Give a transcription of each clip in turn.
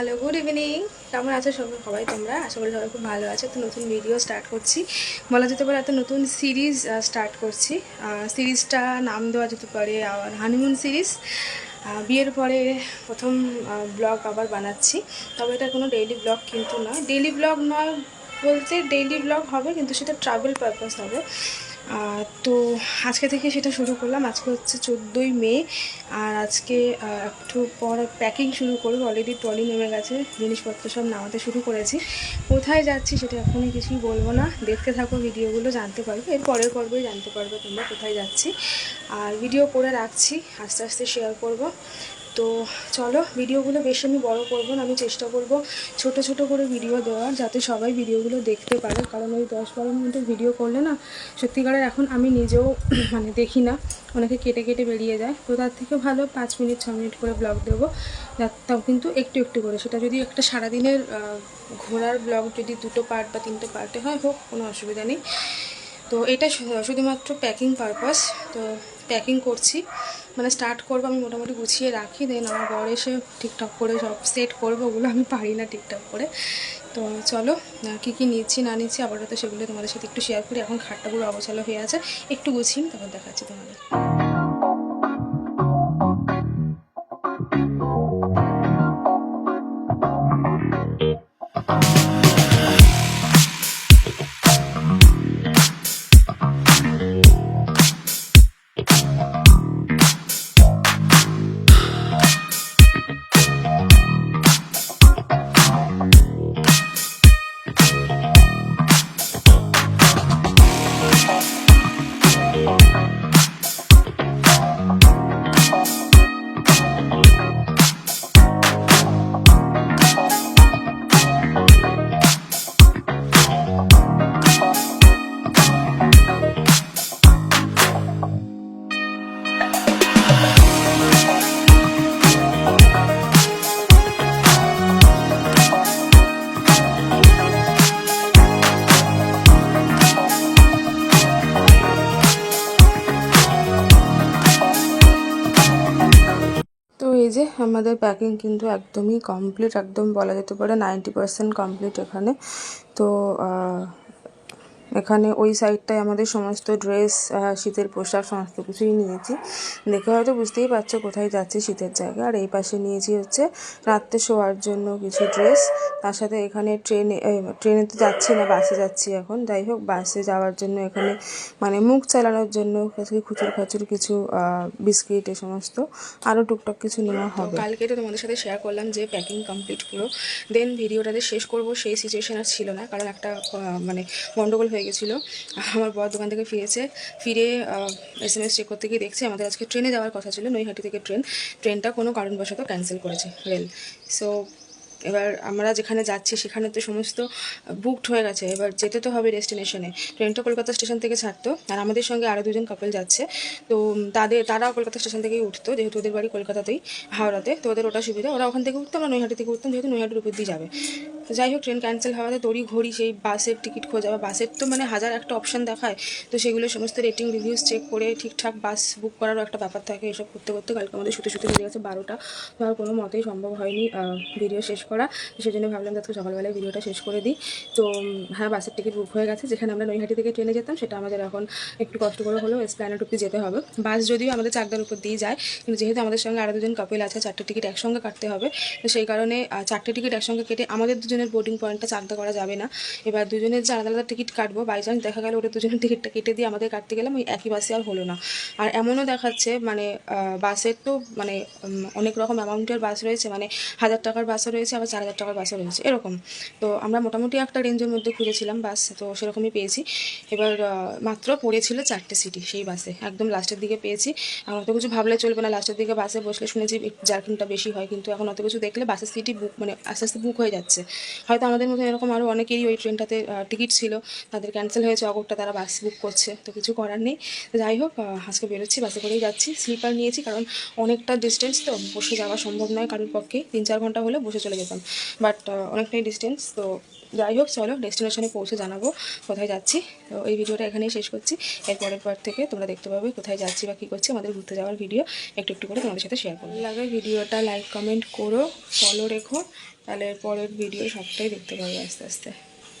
Hello good evening কেমন আছো সবাই সবাই তোমরা? আশা করি সবাই খুব ভালো আছে। তো নতুন ভিডিও স্টার্ট করছি। বলা যেতে পারে একটা নতুন সিরিজ স্টার্ট করছি। সিরিজটা নাম দেওয়া যেতে পারে আমার হানিমুন সিরিজ বিয়ের পরে প্রথম ব্লগ আবার বানাচ্ছি। তবে এটা কোনো ডেইলি ব্লগ কিন্তু নয় ডেইলি ব্লগ নয় বলতে ডেইলি ব্লগ হবে, কিন্তু সেটা ট্রাভেল পারপাস হবে। তো আজকে থেকে সেটা শুরু করলাম। আজকে হচ্ছে চোদ্দোই মে, আর আজকে একটু পর প্যাকিং শুরু করব। অলরেডি ট্রলি নেমে গেছে, জিনিসপত্র সব নামাতে শুরু করেছি। কোথায় যাচ্ছি সেটা এখনই কিছুই বলব না। দেখতে থাকো, ভিডিওগুলো জানতে পারবে। এর পরের পর্বেই জানতে পারবে তোমরা কোথায় যাচ্ছি। আর ভিডিও করে রাখছি, আস্তে আস্তে শেয়ার করব। তো চলো ভিডিওগুলো বেশি আমি বড় করব না, আমি চেষ্টা করব ছোট ছোট করে ভিডিও দেওয়ার, যাতে সবাই ভিডিওগুলো দেখতে পারে। কারণ ওই দশ বারো মিনিটের ভিডিও করলে না, সত্যিকারের এখন আমি নিজেও মানে দেখি না, অনেকে কেটে কেটে বেরিয়ে যায়। তো তার থেকে ভালো পাঁচ মিনিট, ছ মিনিট করে ব্লগ দেবো। তাও কিন্তু একটু একটু করে, সেটা যদি একটা সারাদিনের ঘোরার ব্লগ যদি দুটো পার্ট বা তিনটে পার্টে হয়, হোক, কোনো অসুবিধা নেই। তো এটা শুধুমাত্র প্যাকিং পারপাস তো প্যাকিং করছি। মানে স্টার্ট করব, আমি মোটামুটি গুছিয়ে রাখি দেন আমার বর এসে ঠিকঠাক করে সব সেট করব, ওগুলো আমি পারি না ঠিকঠাক করে। তো চলো কী কী নিচ্ছি, না নিচ্ছি, আপাতত সেগুলো তোমাদের সাথে একটু শেয়ার করি। এখন খাটটা পুরো অবচলো হয়ে আছে, একটু গুছিয়ে তারপর দেখাচ্ছি তোমাদের। যে আমাদের প্যাকিং কিন্তু একদমই কমপ্লিট একদম বলা যেতে পারে নাইনটি পারসেন্ট কমপ্লিট এখানে। তো এখানে ওই সাইডটায় আমাদের সমস্ত ড্রেস শীতের পোশাক সমস্ত কিছুই নিয়েছি। দেখে হয়তো বুঝতেই পারছ কোথায় যাচ্ছি শীতের জায়গা। আর এই পাশে নিয়েছি হচ্ছে রাত্রে শোয়ার জন্য কিছু ড্রেস। তার সাথে এখানে ট্রেনে ট্রেনে তো যাচ্ছি না বাসে যাচ্ছি এখন। যাই হোক বাসে যাওয়ার জন্য এখানে মানে মুখ চালানোর জন্য খুচুর খাচুর কিছু বিস্কিট এ সমস্ত আরও টুকটাক কিছু নেওয়া হবে। কালকে তো তোমাদের সাথে শেয়ার করলাম যে প্যাকিং কমপ্লিট পুরো দেন ভিডিওটাতে শেষ করব সেই সিচুয়েশন আর ছিল না। কারণ একটা মানে গন্ডগোল হয়ে গেছিল। আমার বর দোকান থেকে ফিরেছে, ফিরে এস এম এস চেক করতে গিয়ে দেখছি আমাদের আজকে ট্রেনে যাওয়ার কথা ছিল, নৈহাটি থেকে ট্রেন ট্রেনটা কোনো কারণবশত ক্যান্সেল করেছে রেল সো এবার আমরা যেখানে যাচ্ছি সেখানে তো সমস্ত বুকড হয়ে গেছে, এবার যেতে তো হবে ডেস্টিনেশনে ট্রেনটা কলকাতা স্টেশন থেকে ছাড়তো, আর আমাদের সঙ্গে আরও দুজন কাপল যাচ্ছে। তো, তাদের, তারাও কলকাতা স্টেশন থেকেই উঠতো, যেহেতু ওদের বাড়ি কলকাতাতেই, হাওড়াতে। তো ওদের ওটা সুবিধা, ওরা ওখান থেকে উঠতো, আমরা নৈহাটি থেকে উঠতাম, যেহেতু নৈহাটির উপর দিয়ে যাবে। তো যাই হোক, ট্রেন ক্যান্সেল হওয়াতে তড়ি ঘড়ি, সেই বাসের টিকিট খোঁজা বা বাসের তো মানে হাজার একটা অপশান দেখায়। তো সেগুলো সমস্ত রেটিং রিভিউস চেক করে ঠিকঠাক বাস বুক করারও একটা ব্যাপার থাকে এসব করতে করতে। কালকে আমাদের শুতে শুতে হয়ে গেছে বারোটা। তো আর কোনো মতেই সম্ভব হয়নি ভিডিও শেষ করা। তো সেই জন্য ভাবলাম আজকে সকালবেলায় ভিডিওটা শেষ করে দিই। তো হ্যাঁ বাসের টিকিট বুক হয়ে গেছে। যেখানে আমরা নৈহাটি থেকে ট্রেনে যেতাম, সেটা আমাদের এখন একটু কষ্ট করে হলেও এসপ্ল্যানেট অব্দি যেতে হবে। বাস যদিও আমাদের চাকদার উপর দিয়ে যায়, কিন্তু যেহেতু আমাদের সঙ্গে আরও দুজন কাপেল আছে, চারটে টিকিট একসঙ্গে কাটতে হবে। তো সেই কারণে চারটে টিকিট একসঙ্গে কেটে আমাদের দুজনের বোর্ডিং পয়েন্টটা চাকদা করা যাবে না। এবার দুজনের যে আলাদা আলাদা টিকিট কাটবো বাই চান্স দেখা গেল ওটা দুজনের টিকিটটা কেটে দিয়ে আমাদের কাটতে গেলাম, ওই একই বাসে আর হলো না। আর এমনও দেখাচ্ছে মানে বাসের তো মানে অনেক রকম অ্যামাউন্টের বাস রয়েছে মানে হাজার টাকার বাসও রয়েছে, আবার চার হাজার টাকার বাসও রয়েছে, এরকম। তো আমরা মোটামুটি একটা রেঞ্জের মধ্যে খুঁজেছিলাম বাস তো সেরকমই পেয়েছি। এবার মাত্র পড়েছিল চারটে সিটি সেই বাসে একদম লাস্টের দিকে পেয়েছি। আর অত কিছু ভাবলে চলবে না লাস্টের দিকে বাসে বসলে শুনেছি জার্কিংটা বেশি হয়, কিন্তু এখন অত কিছু দেখলে বাসের সিটি বুক মানে আস্তে আস্তে বুক হয়ে যাচ্ছে। হয়তো আমাদের মধ্যে এরকম আরও অনেকেরই ওই ট্রেনটাতে টিকিট ছিল। তাদের ক্যান্সেল হয়েছে অগরটা তারা বাস বুক করছে, তো কিছু করার নেই। যাই হোক আজকে বেরোচ্ছি বাসে করেই যাচ্ছি। স্লিপার নিয়েছি কারণ অনেকটা ডিস্টেন্স তো, বসে যাওয়া সম্ভব নয় কারোর পক্ষে। তিন চার ঘণ্টা হলে বসে চলে যেতাম। বাট অনেকটাই ডিস্টেন্স তো যাই হোক, চলো ডেস্টিনেশনে পৌঁছে জানাব কোথায় যাচ্ছি। তো এই ভিডিওটা এখানেই শেষ করছি। এর পরের পর থেকে তোমরা দেখতে পাবে কোথায় যাচ্ছি বা কী করছি, আমাদের ঘুরতে যাওয়ার ভিডিও একটু একটু করে তোমাদের সাথে শেয়ার করব। লাগে ভিডিওটা লাইক কমেন্ট করো ফলো রেখো। তাহলে পরের ভিডিও সবটাই দেখতে পাবে আস্তে আস্তে।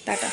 টাটা।